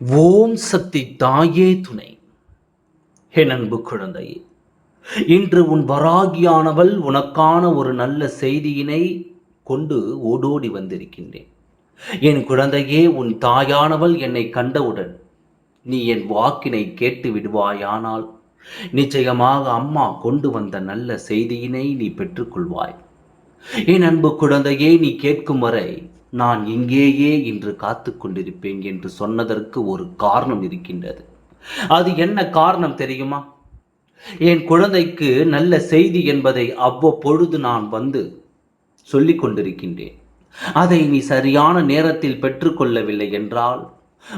ஓம் சக்தி தாயே துணை. என் அன்பு குழந்தையே இன்று உன் வராகியானவள் உனக்கான ஒரு நல்ல செய்தியினை கொண்டு ஓடோடி வந்திருக்கின்றேன். என் குழந்தையே உன் தாயானவள் என்னை கண்டவுடன் நீ என் வாக்கினை கேட்டு விடுவாயானால் நிச்சயமாக அம்மா கொண்டு வந்த நல்ல செய்தியினை நீ பெற்றுக்கொள்வாய். என் அன்பு குழந்தையே நீ கேட்கும் வரை நான் இங்கேயே இன்று காத்து கொண்டிருப்பேன் என்று சொன்னதற்கு ஒரு காரணம் இருக்கின்றது. அது என்ன காரணம் தெரியுமா? என் குழந்தைக்கு நல்ல செய்தி என்பதை அவ்வப்பொழுது நான் வந்து சொல்லிக் கொண்டிருக்கின்றேன். அதை நீ சரியான நேரத்தில் பெற்றுக்கொள்ளவில்லை என்றால்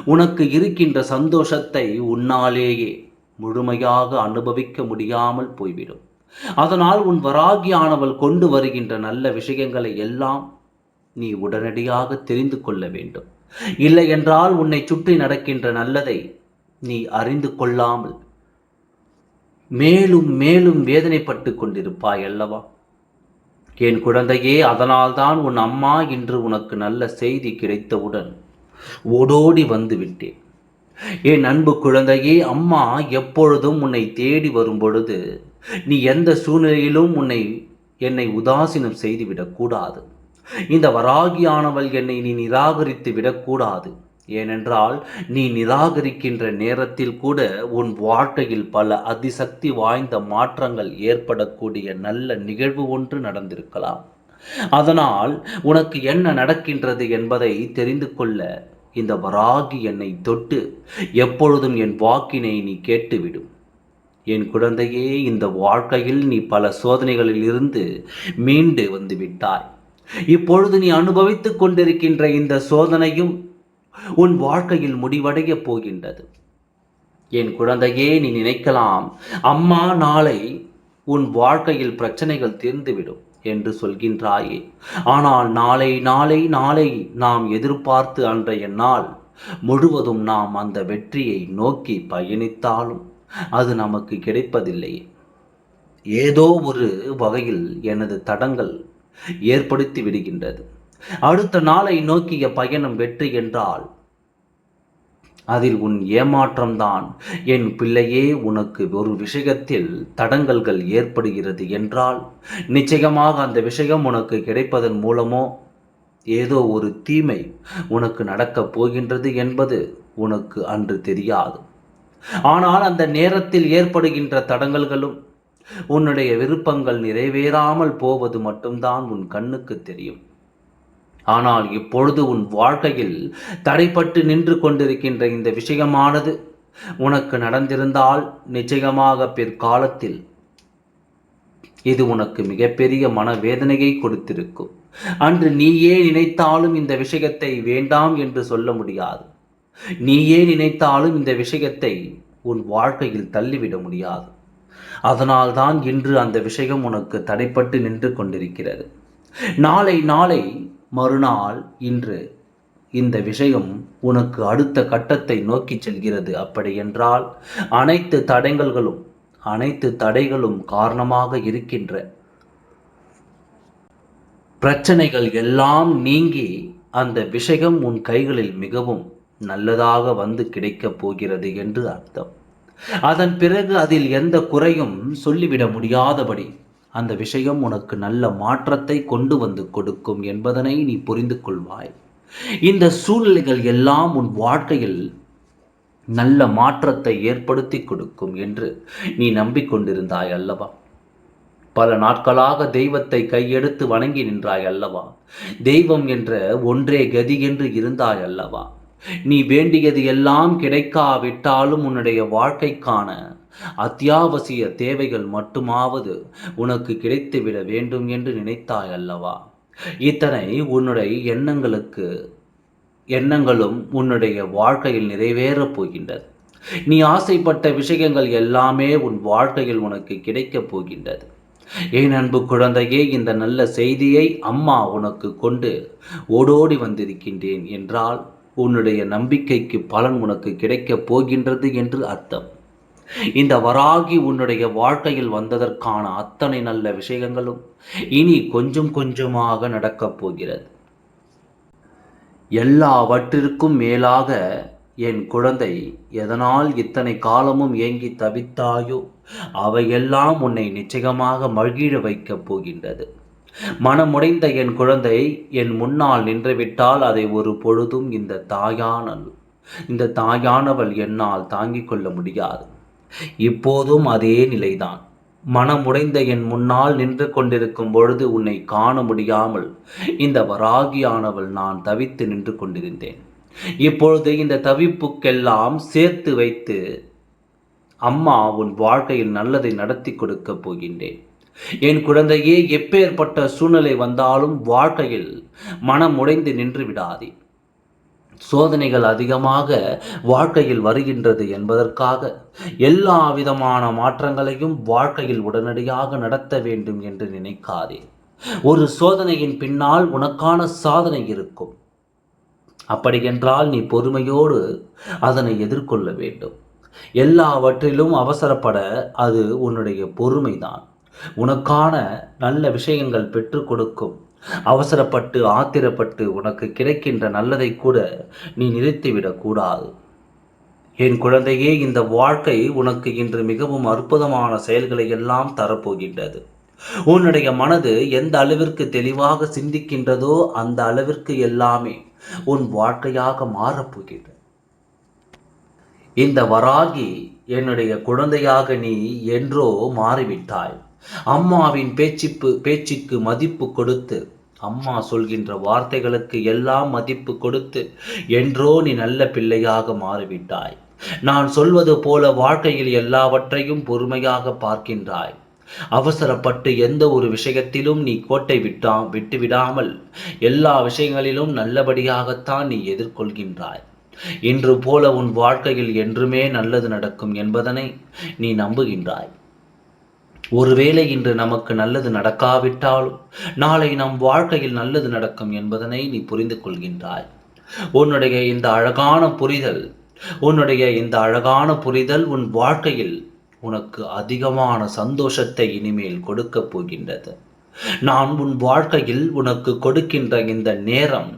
உனக்கு இருக்கின்ற சந்தோஷத்தை உன்னாலேயே முழுமையாக அனுபவிக்க முடியாமல் போய்விடும். அதனால் உன் வராகியானவள் கொண்டு வருகின்ற நல்ல விஷயங்களை எல்லாம் நீ உடனடியாக தெரிந்து கொள்ள வேண்டும். இல்லை என்றால் உன்னை சுற்றி நடக்கின்ற நல்லதை நீ அறிந்து கொள்ளாமல் மேலும் மேலும் வேதனைப்பட்டு கொண்டிருப்பாய் அல்லவா? என் குழந்தையே அதனால்தான் உன் அம்மா இன்று உனக்கு நல்ல செய்தி கிடைத்தவுடன் ஓடோடி வந்து விட்டேன் என் அன்பு குழந்தையே அம்மா எப்பொழுதும் உன்னை தேடி வரும் பொழுது நீ எந்த சூழ்நிலையிலும் உன்னை என்னை உதாசீனம் செய்துவிடக்கூடாது இந்த வராகியானவள் என்னை நீ நிராகரித்து விடக்கூடாது. ஏனென்றால் நீ நிராகரிக்கின்ற நேரத்தில் கூட உன் வாழ்க்கையில் பல அதிசக்தி வாய்ந்த மாற்றங்கள் ஏற்படக்கூடிய நல்ல நிகழ்வு ஒன்று நடந்திருக்கலாம். அதனால் உனக்கு என்ன நடக்கின்றது என்பதை தெரிந்து கொள்ள இந்த வராகி என்னை தொட்டு எப்பொழுதும் என் வாக்கினை நீ கேட்டுவிடும். என் குழந்தையே இந்த வாழ்க்கையில் நீ பல சோதனைகளில் இருந்து மீண்டு வந்து விட்டாய். இப்பொழுது நீ அனுபவித்துக் கொண்டிருக்கின்ற இந்த சோதனையும் உன் வாழ்க்கையில் முடிவடைய போகின்றது. என் குழந்தையே நீ நினைக்கலாம் அம்மா நாளை உன் வாழ்க்கையில் பிரச்சனைகள் தீர்ந்துவிடும் என்று சொல்கின்றாயே. ஆனால் நாளை நாளை நாளை நாம் எதிர்பார்த்து அன்றைய நாள் முழுவதும் நாம் அந்த வெற்றியை நோக்கி பயணித்தாலும் அது நமக்கு கிடைப்பதில்லை ஏதோ ஒரு வகையில் எனது தடங்கள் ஏற்படுத்தி விடுகின்றது. அடுத்த நாளை நோக்கிய பயணம் வெற்றி என்றால் அதில் உன் ஏமாற்றம்தான். என் பிள்ளையே உனக்கு ஒரு விஷயத்தில் தடங்கல்கள் ஏற்படுகிறது என்றால் நிச்சயமாக அந்த விஷயம் உனக்கு கிடைப்பதன் மூலமோ ஏதோ ஒரு தீமை உனக்கு நடக்கப் போகின்றது என்பது உனக்கு அன்று தெரியாது. ஆனால் அந்த நேரத்தில் ஏற்படுகின்ற தடங்கல்களும் உன்னுடைய விருப்பங்கள் நிறைவேறாமல் போவது மட்டும்தான் உன் கண்ணுக்கு தெரியும். ஆனால் இப்பொழுது உன் வாழ்க்கையில் தடைப்பட்டு நின்று கொண்டிருக்கின்ற இந்த விஷயமானது உனக்கு நடந்திருந்தால் நிச்சயமாக பிற்காலத்தில் இது உனக்கு மிகப்பெரிய மனவேதனையை கொடுத்திருக்கும். அன்று நீயே நினைத்தாலும் இந்த விஷயத்தை வேண்டாம் என்று சொல்ல முடியாது. நீயே நினைத்தாலும் இந்த விஷயத்தை உன் வாழ்க்கையில் தள்ளிவிட முடியாது. அதனால்தான் இன்று அந்த விஷயம் உனக்கு தடைப்பட்டு நின்று கொண்டிருக்கிறது. நாளை நாளை மறுநாள் இன்று இந்த விஷயம் உனக்கு அடுத்த கட்டத்தை நோக்கி செல்கிறது. அப்படி என்றால் அனைத்து தடங்கல்களும் அனைத்து தடைகளும் காரணமாக இருக்கின்ற பிரச்சனைகள் எல்லாம் நீங்கி அந்த விஷயம் உன் கைகளில் மிகவும் நல்லதாக வந்து கிடைக்கப் போகிறது என்று அர்த்தம். அதன் பிறகு அதில் எந்த குறையும் சொல்லிவிட முடியாதபடி அந்த விஷயம் உனக்கு நல்ல மாற்றத்தை கொண்டு வந்து கொடுக்கும் என்பதனை நீ புரிந்து கொள்வாய். இந்த சூழ்நிலைகள் எல்லாம் உன் வாழ்க்கையில் நல்ல மாற்றத்தை ஏற்படுத்தி கொடுக்கும் என்று நீ நம்பிக்கொண்டிருந்தாய் அல்லவா? பல நாட்களாக தெய்வத்தை கையெடுத்து வணங்கி நின்றாய் அல்லவா? தெய்வம் என்ற ஒன்றே கதி என்று இருந்தாய் அல்லவா? நீ வேண்டியது எல்லாம் கிடைக்காவிட்டாலும் உன்னுடைய வாழ்க்கைக்கான அத்தியாவசிய தேவைகள் மட்டுமாவது உனக்கு கிடைத்துவிட வேண்டும் என்று நினைத்தாய் அல்லவா? இத்தனை உன்னுடைய எண்ணங்களுக்கு எண்ணங்களும் உன்னுடைய வாழ்க்கையில் நிறைவேறப் போகின்றது நீ ஆசைப்பட்ட விஷயங்கள் எல்லாமே உன் வாழ்க்கையில் உனக்கு கிடைக்கப் போகின்றது ஏன் அன்பு குழந்தையே இந்த நல்ல செய்தியை அம்மா உனக்கு கொண்டு ஓடோடி வந்திருக்கின்றேன் என்றால் உன்னுடைய நம்பிக்கைக்கு பலன் உனக்கு கிடைக்கப் போகின்றது என்று அர்த்தம். இந்த வராகி உன்னுடைய வாழ்க்கையில் வந்ததற்கான அத்தனை நல்ல விஷயங்களும் இனி கொஞ்சம் கொஞ்சமாக நடக்கப் போகிறது. எல்லாவற்றிற்கும் மேலாக என் குழந்தை எதனால் இத்தனை காலமும் ஏங்கி தவித்தாயோ அவையெல்லாம் உன்னை நிச்சயமாக மகிழ வைக்கப் போகின்றது. மனமுடைந்த என் குழந்தை என் முன்னால் நின்றுவிட்டால் அதை ஒரு பொழுதும் இந்த தாயானல் இந்த தாயானவள் என்னால் தாங்கிக் கொள்ள முடியாது. இப்போதும் அதே நிலைதான். மனமுடைந்த என் முன்னால் நின்று கொண்டிருக்கும் பொழுது உன்னை காண முடியாமல் இந்த வராகியானவள் நான் தவித்து நின்று கொண்டிருந்தேன். இப்பொழுது இந்த தவிப்புக்கெல்லாம் சேர்த்து வைத்து அம்மா உன் வாழ்க்கையில் நல்லதை நடத்தி கொடுக்கப் போகின்றேன். என் குழந்தையே எப்பேற்பட்ட சூழ்நிலை வந்தாலும் வாழ்க்கையில் மனம் உடைந்து நின்று விடாதே. சோதனைகள் அதிகமாக வாழ்க்கையில் வருகின்றது என்பதற்காக எல்லா விதமான மாற்றங்களையும் வாழ்க்கையில் உடனடியாக நடத்த வேண்டும் என்று நினைக்காதே. ஒரு சோதனையின் பின்னால் உனக்கான சாதனை இருக்கும். அப்படியென்றால் நீ பொறுமையோடு அதனை எதிர்கொள்ள வேண்டும். எல்லாவற்றிலும் அவசரப்பட அது உன்னுடைய பொறுமைதான். உனக்கான நல்ல விஷயங்கள் பெற்றுக் கொடுக்கும். அவசரப்பட்டு ஆத்திரப்பட்டு உனக்கு கிடைக்கின்ற நல்லதை கூட நீ நிறுத்திவிடக்கூடாது. என் குழந்தையே இந்த வாழ்க்கை உனக்கு இன்று மிகவும் அற்புதமான செயல்களை எல்லாம் தரப்போகின்றது. உன்னுடைய மனது எந்த அளவிற்கு தெளிவாக சிந்திக்கின்றதோ அந்த அளவிற்கு எல்லாமே உன் வாழ்க்கையாக மாறப்போகின்றது இந்த வராகி என்னுடைய குழந்தையாக நீ என்றோ மாறிவிட்டாய். அம்மாவின் பேச்சிப்பு பேச்சுக்கு மதிப்பு கொடுத்து அம்மா சொல்கின்ற வார்த்தைகளுக்கு எல்லாம் மதிப்பு கொடுத்து என்றோ நீ நல்ல பிள்ளையாக மாறிவிட்டாய். நான் சொல்வது போல வாழ்க்கையில் எல்லாவற்றையும் பொறுமையாக பார்க்கின்றாய். அவசரப்பட்டு எந்த ஒரு விஷயத்திலும் நீ கோட்டை விட்டா விட்டுவிடாமல் எல்லா விஷயங்களிலும் நல்லபடியாகத்தான் நீ எதிர்கொள்கின்றாய். இன்று போல உன் வாழ்க்கையில் என்றுமே நல்லது நடக்கும் என்பதனை நீ நம்புகின்றாய். ஒருவேளை இன்று நமக்கு நல்லது நடக்காவிட்டாலும் நாளை நம் வாழ்க்கையில் நல்லது நடக்கும் என்பதனை நீ புரிந்து கொள்கின்றாய். உன்னுடைய இந்த அழகான புரிதல் உன்னுடைய இந்த அழகான புரிதல் உன் வாழ்க்கையில் உனக்கு அதிகமான சந்தோஷத்தை இனிமேல் கொடுக்கப் போகின்றது. நான் உன் வாழ்க்கையில் உனக்கு கொடுக்கின்ற இந்த நேரம்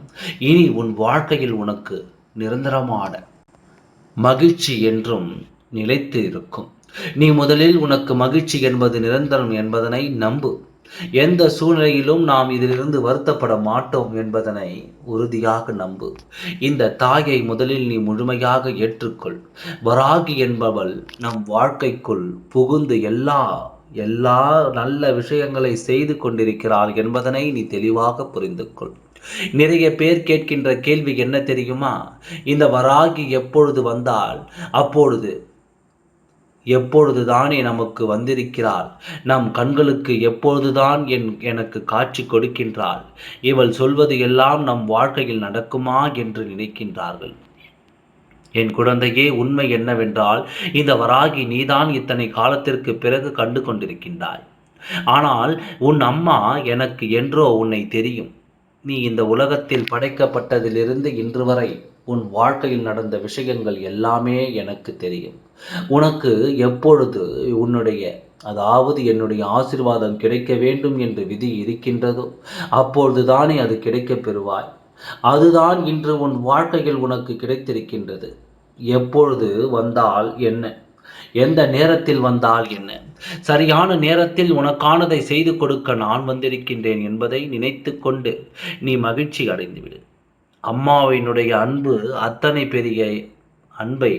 இனி உன் வாழ்க்கையில் உனக்கு நிரந்தரமான மகிழ்ச்சி என்றும் நிலைத்து இருக்கும். நீ முதலில் உனக்கு மகிழ்ச்சி என்பது நிரந்தரம் என்பதனை நம்பு. எந்த சூழ்நிலையிலும் நாம் இதிலிருந்து வருத்தப்பட மாட்டோம் என்பதனை உறுதியாக நம்பு. இந்த தாயை முதலில் நீ முழுமையாக ஏற்றுக்கொள். வராகி என்பவள் நம் வாழ்க்கைக்குள் புகுந்து எல்லா எல்லா நல்ல விஷயங்களை செய்து கொண்டிருக்கிறாள் என்பதனை நீ தெளிவாக புரிந்து கொள் நிறைய பேர் கேட்கின்ற கேள்வி என்ன தெரியுமா? இந்த வராகி எப்பொழுது வந்தால் அப்பொழுது எப்பொழுதுதானே நமக்கு வந்திருக்கிறாள்? நம் கண்களுக்கு எப்பொழுதுதான் என் எனக்கு காட்சி கொடுக்கின்றாள்? இவள் சொல்வது எல்லாம் நம் வாழ்க்கையில் நடக்குமா என்று நினைக்கின்றார்கள். என் குழந்தையே உண்மை என்னவென்றால் இந்த வராகி நீதான் இத்தனை காலத்திற்கு பிறகு கண்டு கொண்டிருக்கின்றாய் ஆனால் உன் அம்மா எனக்கு என்றோ உன்னை தெரியும். நீ இந்த உலகத்தில் படைக்கப்பட்டதிலிருந்து இன்று வரை உன் வாழ்க்கையில் நடந்த விஷயங்கள் எல்லாமே எனக்கு தெரியும். உனக்கு எப்பொழுது உன்னுடைய அதாவது என்னுடைய ஆசிர்வாதம் கிடைக்க வேண்டும் என்று விதி இருக்கின்றதோ அப்பொழுது தானே அது கிடைக்கப் பெறுவாய். அதுதான் இன்று உன் வாழ்க்கையில் உனக்கு கிடைத்திருக்கின்றது. எப்பொழுது வந்தால் என்ன? எந்த நேரத்தில் வந்தால் என்ன? சரியான நேரத்தில் உனக்கானதை செய்து கொடுக்க நான் வந்திருக்கின்றேன் என்பதை நினைத்து கொண்டு நீ மகிழ்ச்சி அடைந்துவிடு. அம்மாவினுடைய அன்பு அத்தனை பெரிய அன்பை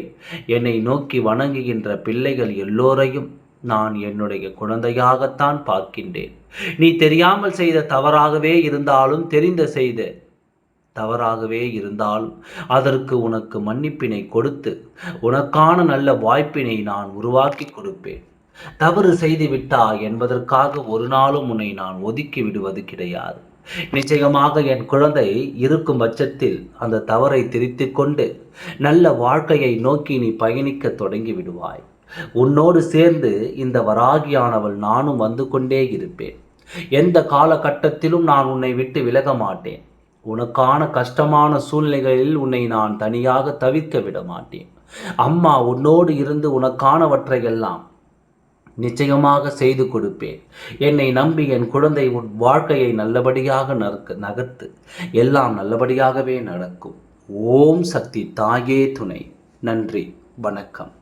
என்னை நோக்கி வணங்குகின்ற பிள்ளைகள் எல்லோரையும் நான் என்னுடைய குழந்தையாகத்தான் பார்க்கின்றேன். நீ தெரியாமல் செய்த தவறாகவே இருந்தாலும் தெரிந்த செய்த தவறாகவே இருந்தால் அதற்கு உனக்கு மன்னிப்பினை கொடுத்து உனக்கான நல்ல வாய்ப்பினை நான் உருவாக்கி கொடுப்பேன். தவறு செய்து விட்டா என்பதற்காக ஒரு நாளும் உன்னை நான் ஒதுக்கி விடுவது கிடையாது. நிச்சயமாக என் குழந்தை இருக்கும் பட்சத்தில் அந்த தவறை திரித்து கொண்டு நல்ல வாழ்க்கையை நோக்கி நீ பயணிக்க தொடங்கி விடுவாய். உன்னோடு சேர்ந்து இந்த வராகியானவள் நானும் வந்து கொண்டே இருப்பேன். எந்த காலகட்டத்திலும் நான் உன்னை விட்டு விலக மாட்டேன். உனக்கான கஷ்டமான சூழ்நிலைகளில் உன்னை நான் தனியாக தவிர்க்க விட மாட்டேன். அம்மா உன்னோடு இருந்து உனக்கானவற்றையெல்லாம் நிச்சயமாக செய்து கொடுப்பேன். என்னை நம்பி என் குழந்தை உன் வாழ்க்கையை நல்லபடியாக நறுக்க நகர்த்து. எல்லாம் நல்லபடியாகவே நடக்கும். ஓம் சக்தி தாயே துணை. நன்றி. வணக்கம்.